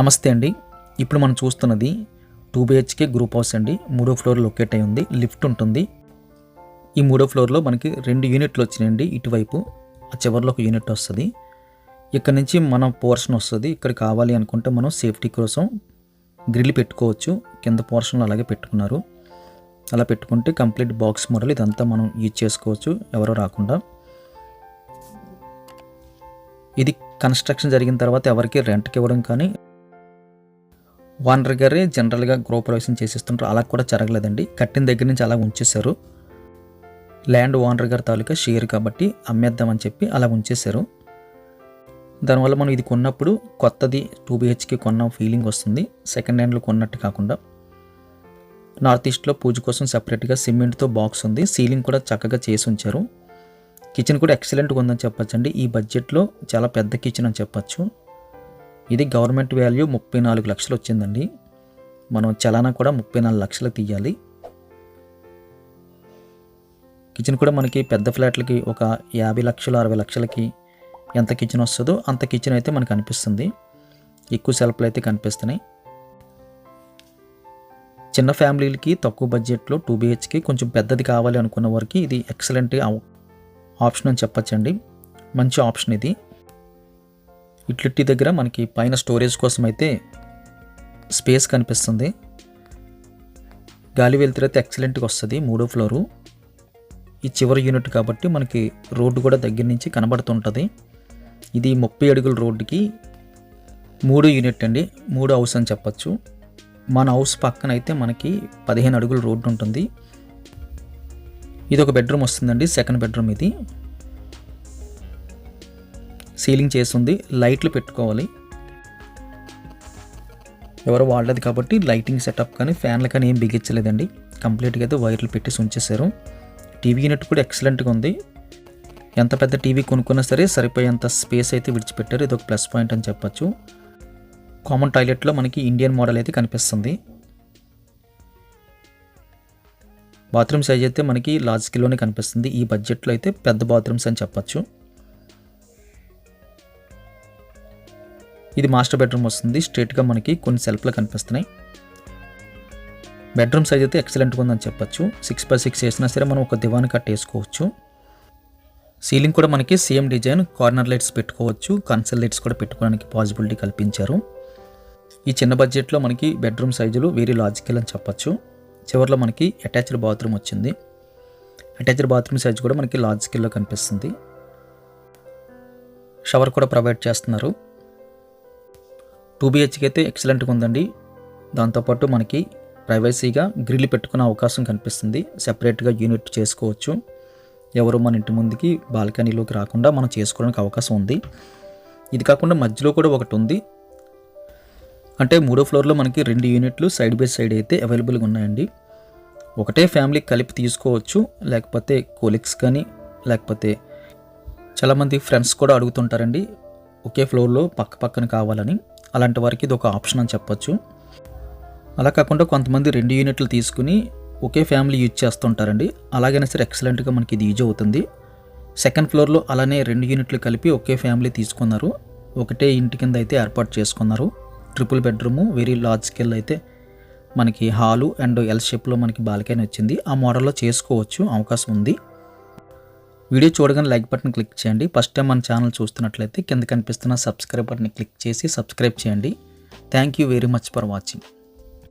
నమస్తే అండి. ఇప్పుడు మనం చూస్తున్నది టూ బిహెచ్కే గ్రూప్ హౌస్ అండి. మూడో ఫ్లోర్ లొకేట్ అయి ఉంది. లిఫ్ట్ ఉంటుంది. ఈ మూడో ఫ్లోర్లో మనకి రెండు యూనిట్లు వచ్చినాయండి. ఇటువైపు ఆ చివరిలో ఒక యూనిట్ వస్తుంది. ఇక్కడ నుంచి మనం పోర్షన్ వస్తుంది. ఇక్కడ కావాలి అనుకుంటే మనం సేఫ్టీ కోసం గ్రిల్ పెట్టుకోవచ్చు. కింద పోర్షన్లో అలాగే పెట్టుకున్నారు. అలా పెట్టుకుంటే కంప్లీట్ బాక్స్ మోడల్ ఇదంతా మనం యూజ్ చేసుకోవచ్చు. ఎవరో రాకుండా. ఇది కన్స్ట్రక్షన్ జరిగిన తర్వాత ఎవరికి రెంట్కి ఇవ్వడం కానీ ఓనర్ గారే జనరల్గా గృహప్రవేశం చేసేస్తుంటారు. అలా కూడా జరగలేదండి. కట్టిన దగ్గర నుంచి అలా ఉంచేశారు. ల్యాండ్ ఓనర్ గారి తాలూకా షేర్ కాబట్టి అమ్మేద్దామని చెప్పి అలా ఉంచేశారు. దానివల్ల మనం ఇది కొన్నప్పుడు కొత్తది టూ బిహెచ్కి కొన్న ఫీలింగ్ వస్తుంది. సెకండ్ హ్యాండ్లో కొన్నట్టు కాకుండా. నార్త్ ఈస్ట్లో పూజ కోసం సెపరేట్గా సిమెంట్తో బాక్స్ ఉంది. సీలింగ్ కూడా చక్కగా చేసి ఉంచారు. కిచెన్ కూడా ఎక్సలెంట్గా ఉందని చెప్పచ్చండి. అండి ఈ బడ్జెట్లో చాలా పెద్ద కిచెన్ అని చెప్పొచ్చు. ఇది గవర్నమెంట్ వాల్యూ ముప్పై నాలుగు లక్షలు వచ్చిందండి. మనం చలానా కూడా ముప్పై నాలుగు లక్షలు తీయాలి. కిచెన్ కూడా మనకి పెద్ద ఫ్లాట్లకి ఒక యాభై లక్షలు అరవై లక్షలకి ఎంత కిచెన్ వస్తుందో అంత కిచెన్ అయితే మనకు అనిపిస్తుంది. ఎక్కువ సెల్ఫ్లు అయితే కనిపిస్తున్నాయి. చిన్న ఫ్యామిలీలకి తక్కువ బడ్జెట్లో టూ బిహెచ్కి కొంచెం పెద్దది కావాలి అనుకున్న వారికి ఇది ఎక్సలెంట్ ఆప్షన్ అని చెప్పచ్చండి. మంచి ఆప్షన్ ఇది. యుటిలిటీ దగ్గర మనకి పైన స్టోరేజ్ కోసం అయితే స్పేస్ కనిపిస్తుంది. గాలి వెళ్తురు అయితే ఎక్సలెంట్గా వస్తుంది మూడో ఫ్లోరు. ఈ చివరి యూనిట్ కాబట్టి మనకి రోడ్డు కూడా దగ్గర నుంచి కనబడుతుంటుంది. ఇది ముప్పై అడుగుల రోడ్డుకి మూడు యూనిట్ అండి మూడు హౌస్ అని చెప్పచ్చు. మన హౌస్ పక్కన అయితే మనకి పదిహేను అడుగుల రోడ్డు ఉంటుంది. ఇది ఒక బెడ్రూమ్ వస్తుందండి సెకండ్ బెడ్రూమ్ ఇది. సీలింగ్ చేస్తుంది లైట్లు పెట్టుకోవాలి. ఎవరు వాడలేదు కాబట్టి లైటింగ్ సెటప్ కానీ ఫ్యాన్లు కానీ ఏం బిగించలేదండి. కంప్లీట్గా అయితే వైర్లు పెట్టేసి ఉంచేశారు టీవీ యూనిట్ కూడా ఎక్సలెంట్గా ఉంది. ఎంత పెద్ద టీవీ కొనుక్కున్నా సరే సరిపోయేంత స్పేస్ అయితే విడిచిపెట్టారు. ఇది ఒక ప్లస్ పాయింట్ అని చెప్పొచ్చు. కామన్ టాయిలెట్లో మనకి ఇండియన్ మోడల్ అయితే కనిపిస్తుంది. బాత్రూమ్ సైజ్ అయితే మనకి లార్జ్ స్కిల్లోనే కనిపిస్తుంది. ఈ బడ్జెట్లో అయితే పెద్ద బాత్రూమ్స్ అని చెప్పచ్చు. ఇది మాస్టర్ బెడ్రూమ్ వస్తుంది. స్ట్రేట్గా మనకి కొన్ని సెల్ఫ్లు కనిపిస్తున్నాయి. బెడ్రూమ్ సైజ్ అయితే ఎక్సలెంట్గా ఉందని చెప్పొచ్చు. సిక్స్ బై సిక్స్ వేసినా సరే మనం ఒక దివాన్ కట్ వేసుకోవచ్చు సీలింగ్ కూడా మనకి సేమ్ డిజైన్ కార్నర్ లైట్స్ పెట్టుకోవచ్చు. కన్సల్ లైట్స్ కూడా పెట్టుకోవడానికి పాసిబిలిటీ కల్పించారు. ఈ చిన్న బడ్జెట్లో మనకి బెడ్రూమ్ సైజులు వెరీ లాజికల్ అని చెప్పొచ్చు. చివరిలో మనకి అటాచ్డ్ బాత్రూమ్ వచ్చింది. అటాచ్డ్ బాత్రూమ్ సైజ్ కూడా మనకి లార్జ్ కనిపిస్తుంది. షవర్ కూడా ప్రొవైడ్ చేస్తున్నారు. టూ బిహెచ్కి అయితే ఎక్సలెంట్గా ఉందండి. దాంతోపాటు మనకి ప్రైవసీగా గ్రిల్ పెట్టుకునే అవకాశం కనిపిస్తుంది. సెపరేట్గా యూనిట్ చేసుకోవచ్చు. ఎవరు మన ఇంటి ముందుకి బాల్కనీలోకి రాకుండా మనం చేసుకోవడానికి అవకాశం ఉంది. ఇది కాకుండా మధ్యలో కూడా ఒకటి ఉంది. అంటే మూడో ఫ్లోర్లో మనకి రెండు యూనిట్లు సైడ్ బై సైడ్ అయితే అవైలబుల్గా ఉన్నాయండి. ఒకటే ఫ్యామిలీ కలిపి తీసుకోవచ్చు. లేకపోతే కోలిక్స్ కానీ లేకపోతే చాలామంది ఫ్రెండ్స్ కూడా అడుగుతుంటారండి. ఒకే ఫ్లోర్లో పక్క పక్కన కావాలని. అలాంటి వారికి ఇది ఒక ఆప్షన్ అని చెప్పొచ్చు. అలా కాకుండా కొంతమంది రెండు యూనిట్లు తీసుకుని ఒకే ఫ్యామిలీ యూజ్ చేస్తుంటారండి. అలాగైనా సరే ఎక్సలెంట్గా మనకి ఇది యూజ్ అవుతుంది. సెకండ్ ఫ్లోర్లో అలానే రెండు యూనిట్లు కలిపి ఒకే ఫ్యామిలీ తీసుకున్నారు. ఒకటే ఇంటి కింద అయితే ఏర్పాటు చేసుకున్నారు. Triple bedroom very large scale అయితే మనకి హాలు అండ్ ఎల్ షేప్లో మనకి బాల్కనీ వచ్చింది. ఆ మోడల్లో చేసుకోవచ్చు అవకాశం ఉంది. వీడియో చూడగానే లైక్ బటన్ క్లిక్ చేయండి. ఫస్ట్ టైం మన ఛానల్ చూస్తున్నట్లయితే కింద కనిపిస్తున్న సబ్స్క్రైబ్ బటన్ క్లిక్ చేసి సబ్స్క్రైబ్ చేయండి. Thank you very much for watching